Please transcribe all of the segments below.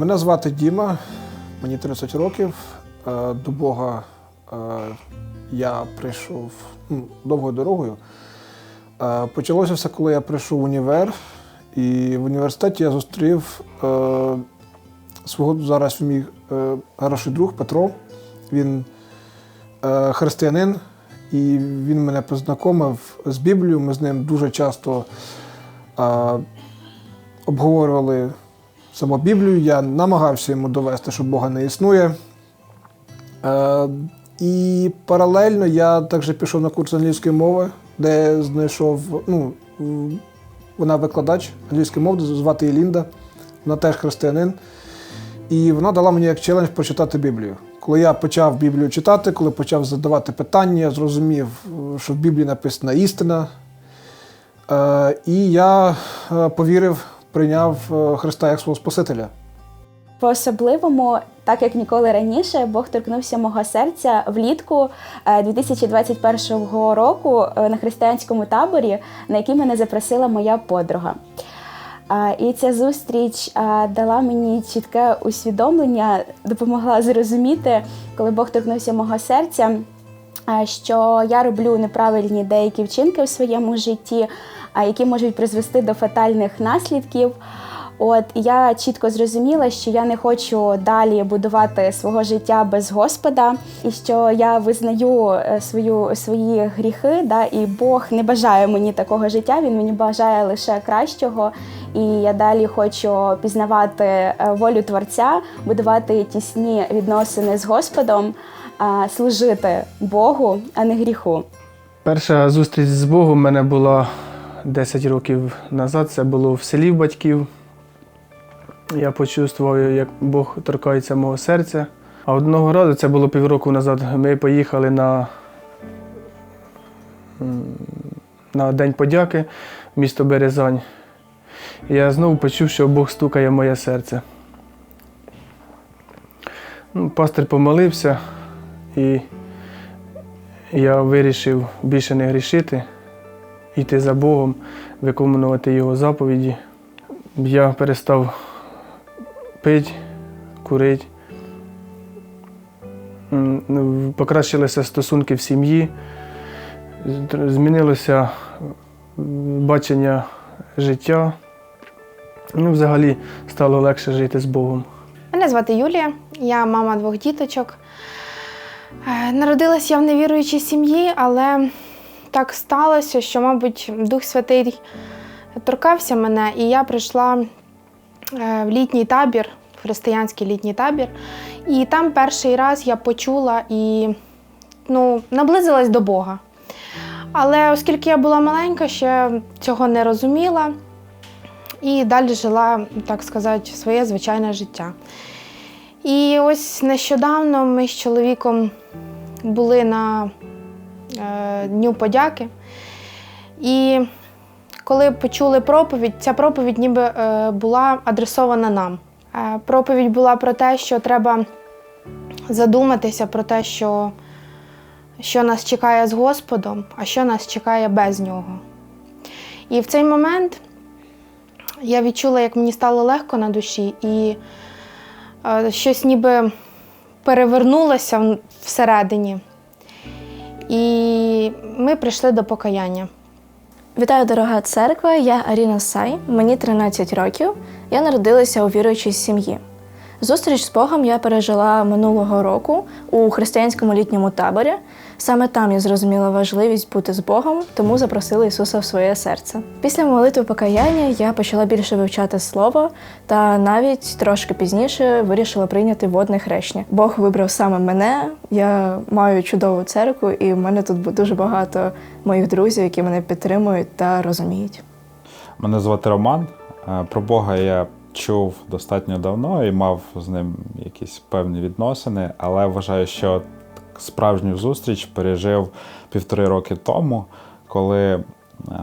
Мене звати Діма, мені 30 років. Е, До Бога е, я прийшов ну, довгою дорогою. Е, Почалося все, коли я прийшов в універ, і в університеті я зустрів свого зараз мій хороший друг Петро. Він християнин, і він мене познайомив з Біблією. Ми з ним дуже часто обговорювали саму Біблію. Я намагався йому довести, що Бога не існує. Е, і паралельно я також пішов на курс англійської мови, де знайшов, ну, вона викладач англійської мови, звати її Лінда, вона теж християнин. І вона дала мені як челендж прочитати Біблію. Коли я почав Біблію читати, коли почав задавати питання, я зрозумів, що в Біблії написана істина. Е, і я е, повірив, прийняв е, Христа як свого Спасителя. По-особливому, так як ніколи раніше, Бог торкнувся мого серця влітку е, 2021 року е, на християнському таборі, на який мене запросила моя подруга. І ця зустріч дала мені чітке усвідомлення, допомогла зрозуміти, коли Бог торкнувся мого серця, що я роблю неправильні деякі вчинки в своєму житті, які можуть призвести до фатальних наслідків. От я чітко зрозуміла, що я не хочу далі будувати свого життя без Господа, і що я визнаю е, свою свої гріхи, да, і Бог не бажає мені такого життя. Він мені бажає лише кращого. І я далі хочу пізнавати е, волю Творця, будувати тісні відносини з Господом, а, служити Богу, а не гріху. Перша зустріч з Богом в мене була 10 років назад. Це було в селі батьків. Я почувствував, як Бог торкається мого серця. А одного разу, це було півроку назад, ми поїхали на, на День подяки в місто Березань. Я знову почув, що Бог стукає моє серце. Ну, пастир помолився, і я вирішив більше не грішити, йти за Богом, виконувати Його заповіді. Я перестав пити, курити. Покращилися стосунки в сім'ї, змінилося бачення життя. Ну, взагалі стало легше жити з Богом. Мене звати Юлія, я мама двох діточок. Е, Народилася я в невіруючій сім'ї, але так сталося, що, мабуть, Дух Святий торкався мене, і я прийшла е, в літній табір, в християнський літній табір. І там перший раз я почула і ну, наблизилась до Бога. Але оскільки я була маленька, ще цього не розуміла і далі жила, так сказати, своє звичайне життя. І ось нещодавно ми з чоловіком були на е, Дню подяки. І коли почули проповідь, ця проповідь ніби е, була адресована нам. Е, проповідь була про те, що треба задуматися про те, що, що нас чекає з Господом, а що нас чекає без нього. І в цей момент я відчула, як мені стало легко на душі, і щось ніби перевернулося всередині. І ми прийшли до покаяння. Вітаю, дорога церква! Я Аріна Сай, мені 13 років. Я народилася у віруючій сім'ї. Зустріч з Богом я пережила минулого року у християнському літньому таборі. Саме там я зрозуміла важливість бути з Богом, тому запросила Ісуса в своє серце. Після молитви покаяння я почала більше вивчати слово та навіть трошки пізніше вирішила прийняти водне хрещення. Бог вибрав саме мене. Я маю чудову церкву, і в мене тут дуже багато моїх друзів, які мене підтримують та розуміють. Мене звати Роман. Е, Про Бога я чув достатньо давно і мав з ним якісь певні відносини, але вважаю, що справжню зустріч пережив півтори роки тому, коли е,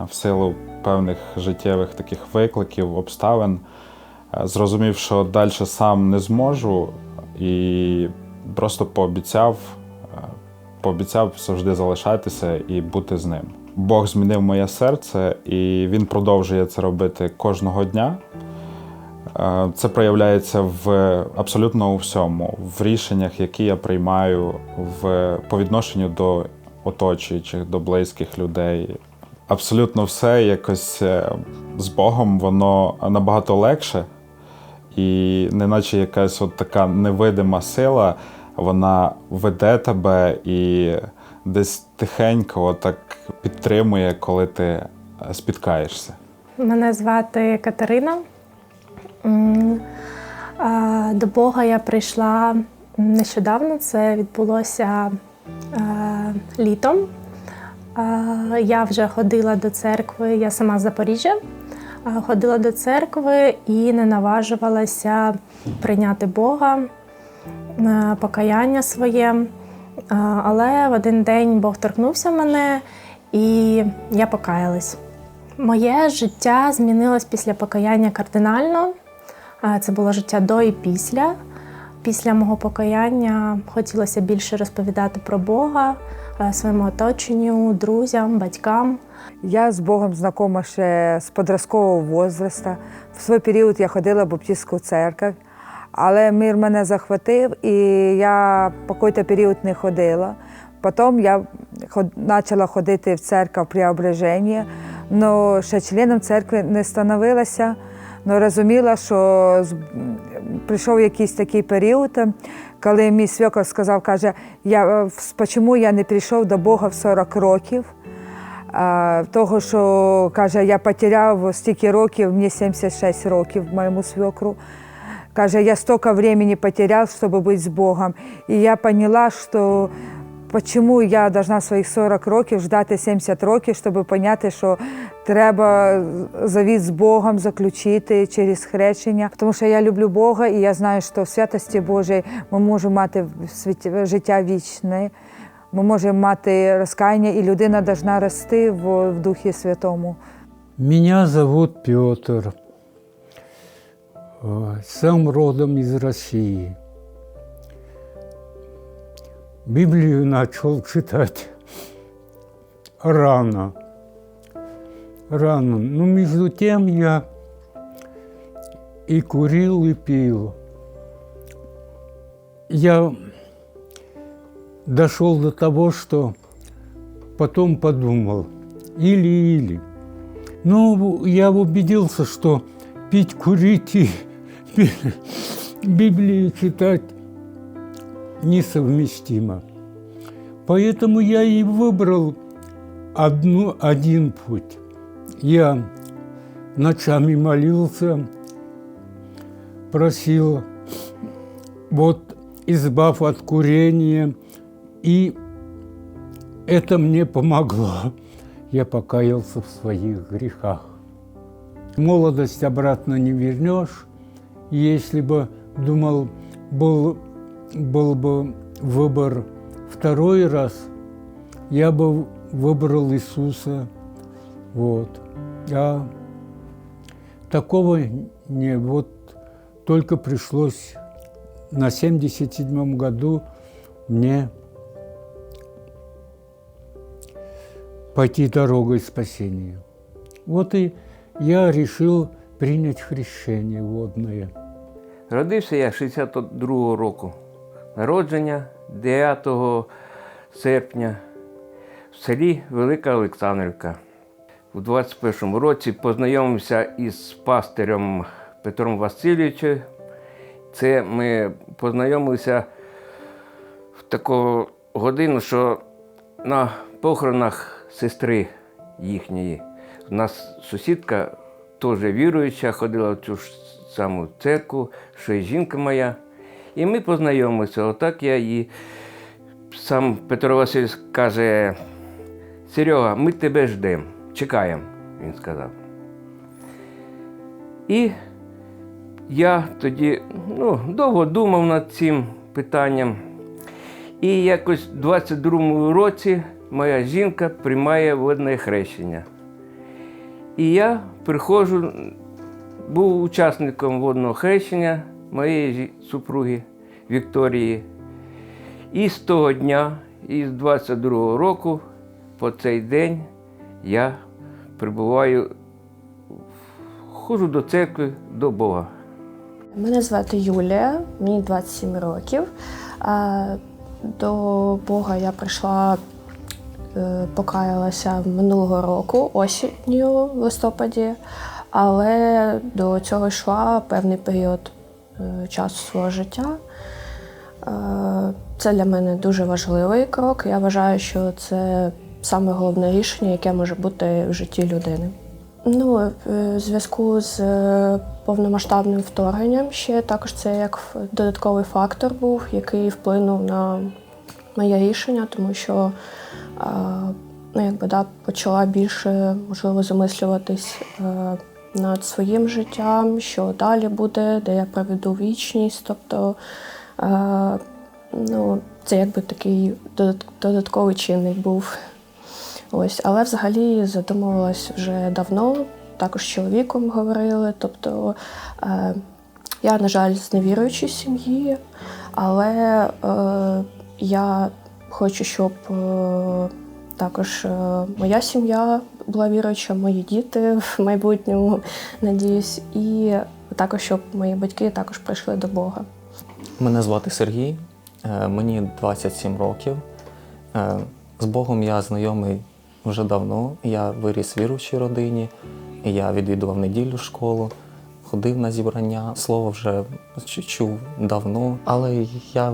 в силу певних життєвих таких викликів, обставин е, зрозумів, що далі сам не зможу, і просто пообіцяв, е, пообіцяв завжди залишатися і бути з ним. Бог змінив моє серце, і він продовжує це робити кожного дня. Е, Це проявляється в абсолютно у всьому, в рішеннях, які я приймаю в, по відношенню до оточуючих, до близьких людей. Абсолютно все якось е, з Богом воно набагато легше, і неначе якась от така невидима сила, вона веде тебе і десь тихенько отак підтримує, коли ти е, спіткаєшся. Мене звати Катерина. До Бога я прийшла нещодавно. Це відбулося літом. Я вже ходила до церкви, я сама з Запоріжжя. Ходила до церкви і не наважувалася прийняти Бога, покаяння своє. Але в один день Бог торкнувся мене, і я покаялась. Моє життя змінилось після покаяння кардинально. Це було життя до і після. Після мого покаяння хотілося більше розповідати про Бога е, своєму оточенню, друзям, батькам. Я з Богом знакома ще з подросткового возрасту. В свій період я ходила в Баптистську церкву, але мир мене захватив, і я по якийсь період не ходила. Потім я почала ходити в церкву Преображення, але ще членом церкви не становилася, але розуміла, що прийшов якийсь такий період, коли мій свекор сказав, каже, я, е, чому я не прийшов до Бога в 40 років. Того, що каже, я потеряв стільки років, мені 76 років моєму свекру. Каже, я столько времени потерял, чтобы быть с Богом. І я поняла, що почему я должна своїх 40 років ждати 70 років, щоб поняти, що треба завіт з Богом заключити через хрещення. Тому що я люблю Бога і я знаю, що в святості Божій ми можемо мати життя вічне. Ми можемо мати розкаяння, і людина повинна рости в, в Духі Святому. Меня зовут Петр. Сам родом из России. Библию начал читать рано. Рано. Но между тем я и курил, и пил. Я дошел до того, что потом подумал, или-или. Ну, я убедился, что пить, курить и Библию читать несовместимо. Поэтому я и выбрал одну, один путь. Я ночами молился, просил, вот, избав от курения, и это мне помогло. Я покаялся в своих грехах. Молодость обратно не вернешь. Если бы, думал, был, был бы выбор второй раз, я бы выбрал Иисуса. Вот. А такого не... Вот только пришлось на 77 году мне пойти дорогой спасения. Вот и я решил принять хрещение водное. Родився я 62-го року народження 9 серпня в селі Велика Олександрівка. У 21-му році познайомився із пастирем Петром Васильовичем. Це ми познайомилися в таку годину, що на похоронах сестри їхньої. У нас сусідка теж віруюча, ходила в цю ж саму церкву, що й жінка моя. І ми познайомилися. Отак я і сам Петро Васильович каже: Серега, ми тебе ждемо, чекаємо, він сказав. І я тоді ну, довго думав над цим питанням. І якось в 22-му році моя жінка приймає водне хрещення. І я приходжу, був учасником водного хрещення моєї супруги Вікторії. І з того дня, і з 22-го року, по цей день я прибуваю, ходжу до церкви, до Бога. Мене звати Юлія, мені 27 років. До Бога я прийшла, е, покаялася минулого року, осінню в листопаді, але до цього йшла певний період часу свого життя. Е, Це для мене дуже важливий крок. Я вважаю, що це саме головне рішення, яке може бути в житті людини. Ну, е, в зв'язку з е, повномасштабним вторгненням ще також це як додатковий фактор був, який вплинув на моє рішення, тому що е, ну, якби, да, почала більше можливо замислюватись е, над своїм життям, що далі буде, де я проведу вічність. Тобто е, ну, це якби такий додатковий чинник був. Ось, але взагалі задумувалась вже давно, також з чоловіком говорили. Тобто е, я, на жаль, з невіруючої сім'ї, але е, я хочу, щоб е, також е, моя сім'я була віруюча, мої діти в майбутньому, надіюсь, і також, щоб мої батьки також прийшли до Бога. Мене звати Сергій, е, мені 27 років. Е, З Богом я знайомий вже давно. Я виріс в віруючій родині, я відвідував неділю школу, ходив на зібрання. Слово вже чув давно, але я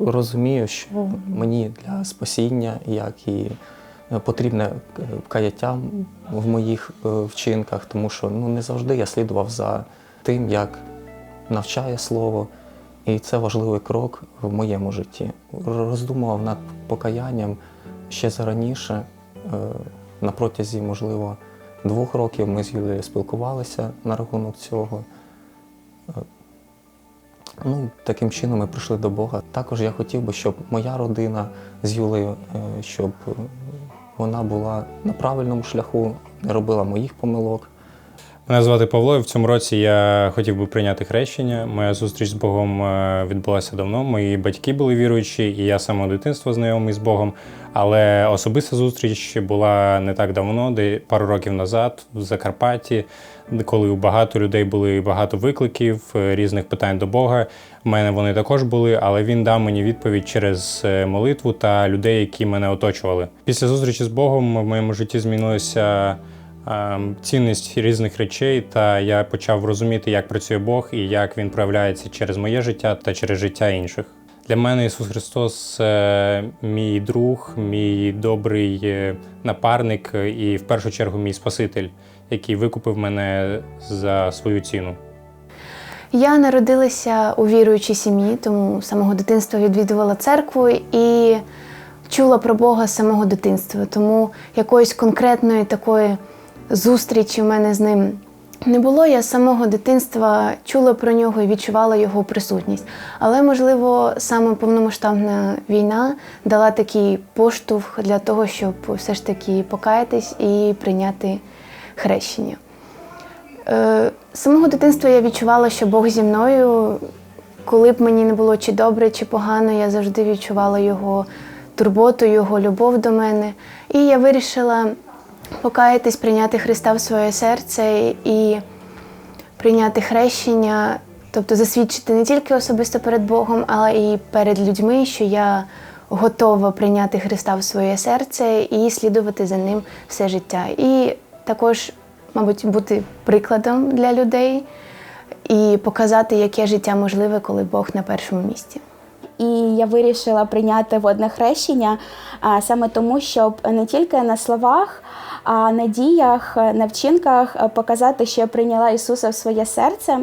розумію, що мені для спасіння, як і потрібне е, каяття в моїх е, вчинках, тому що ну, не завжди я слідував за тим, як навчає слово. І це важливий крок в моєму житті. Роздумував над покаянням ще зараніше. Е, На протязі, можливо, двох років ми з Юлією спілкувалися на рахунок цього. Е, Ну, таким чином ми прийшли до Бога. Також я хотів би, щоб моя родина з Юлею, е, щоб е, вона була на правильному шляху, не робила моїх помилок. Мене звати Павло, і в цьому році я хотів би прийняти хрещення. Моя зустріч з Богом е, відбулася давно. Мої батьки були віруючі, і я з самого дитинства знайомий з Богом. Але особиста зустріч була не так давно, де пару років назад, в Закарпатті, коли у багато людей були багато викликів, е, різних питань до Бога. У мене вони також були, але він дав мені відповідь через е, молитву та людей, які мене оточували. Після зустрічі з Богом в моєму житті змінилося ем, цінність різних речей, та я почав розуміти, як працює Бог і як він проявляється через моє життя та через життя інших. Для мене Ісус Христос е, мій друг, мій добрий е, напарник і в першу чергу мій Спаситель, який викупив мене за свою ціну. Я народилася у віруючій сім'ї, тому самого дитинства відвідувала церкву і чула про Бога з самого дитинства. Тому якоїсь конкретної такої зустрічі в мене з ним не було. Я з самого дитинства чула про нього і відчувала його присутність. Але, можливо, саме повномасштабна війна дала такий поштовх для того, щоб все ж таки покаятись і прийняти хрещення. Е, З самого дитинства я відчувала, що Бог зі мною, коли б мені не було чи добре, чи погано, я завжди відчувала його турботу, його любов до мене. І я вирішила покаятись, прийняти Христа в своє серце і прийняти хрещення, тобто засвідчити не тільки особисто перед Богом, але і перед людьми, що я готова прийняти Христа в своє серце і слідувати за ним все життя. І також, мабуть, бути прикладом для людей і показати, яке життя можливе, коли Бог на першому місці. І я вирішила прийняти водне хрещення а, саме тому, щоб не тільки на словах, а на діях, на вчинках показати, що я прийняла Ісуса в своє серце.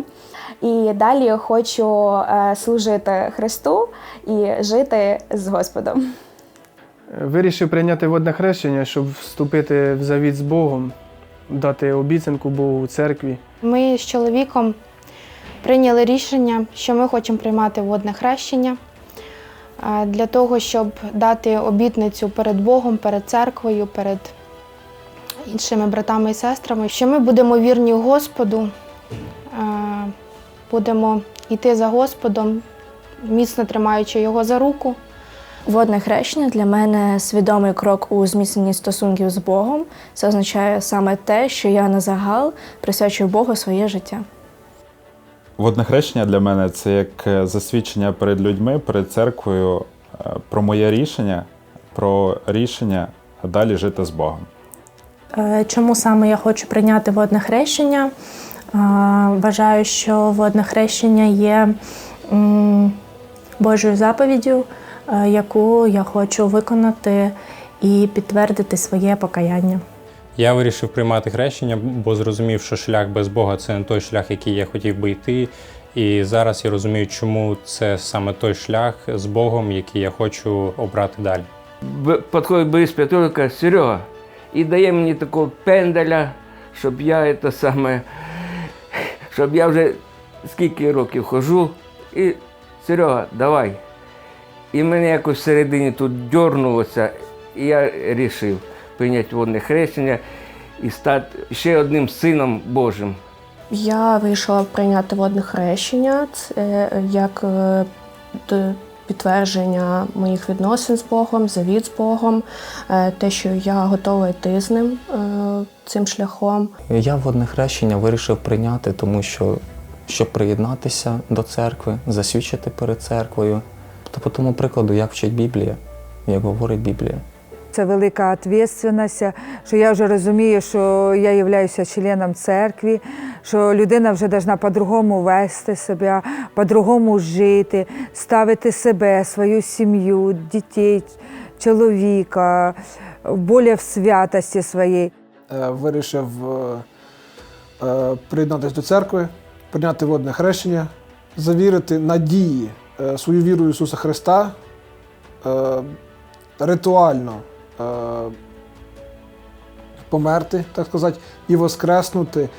І далі хочу е, служити Христу і жити з Господом. Вирішив прийняти водне хрещення, щоб вступити в завіт з Богом, дати обіцянку Богу у церкві. Ми з чоловіком прийняли рішення, що ми хочемо приймати водне хрещення е, для того, щоб дати обітницю перед Богом, перед церквою, перед іншими братами і сестрами, що ми будемо вірні Господу, е, будемо йти за Господом, міцно тримаючи його за руку. Водне хрещення для мене свідомий крок у зміцненні стосунків з Богом. Це означає саме те, що я на загал присвячую Богу своє життя. Водне хрещення для мене це як е, засвідчення перед людьми, перед церквою е, про моє рішення, про рішення далі жити з Богом. Е, Чому саме я хочу прийняти водне хрещення? Вважаю, що водне хрещення є Божою заповіддю, яку я хочу виконати і підтвердити своє покаяння. Я вирішив приймати хрещення, бо зрозумів, що шлях без Бога це не той шлях, який я хотів би йти. І зараз я розумію, чому це саме той шлях з Богом, який я хочу обрати далі. Підходить Борис Петрович і каже, Серега, і дає мені такого пенделя, щоб я це саме, щоб я вже скільки років хожу, і Серега, давай. І мене якось всередині тут дьорнулося, і я вирішив прийняти водне хрещення і стати ще одним сином Божим. Я вирішила прийняти водне хрещення це як е, підтвердження моїх відносин з Богом, завіт з Богом, е, те, що я готова йти з ним е, цим шляхом. Я водне хрещення вирішив прийняти, тому що щоб приєднатися до церкви, засвідчити перед церквою. Тобто по тому прикладу, як вчить Біблія, як говорить Біблія. Це велика відповідальність, що я вже розумію, що я являюся членом церкви, що людина вже повинна по-другому вести себе, по-другому жити, ставити себе, свою сім'ю, дітей, чоловіка, більше в святості своїй. Е, Вирішив е, е, приєднатися до церкви, прийняти водне хрещення, завірити надії свою віру в Ісуса Христа, е, ритуально е, померти, так сказати, і воскреснути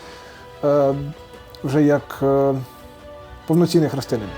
е, вже як е, повноцінний християнин.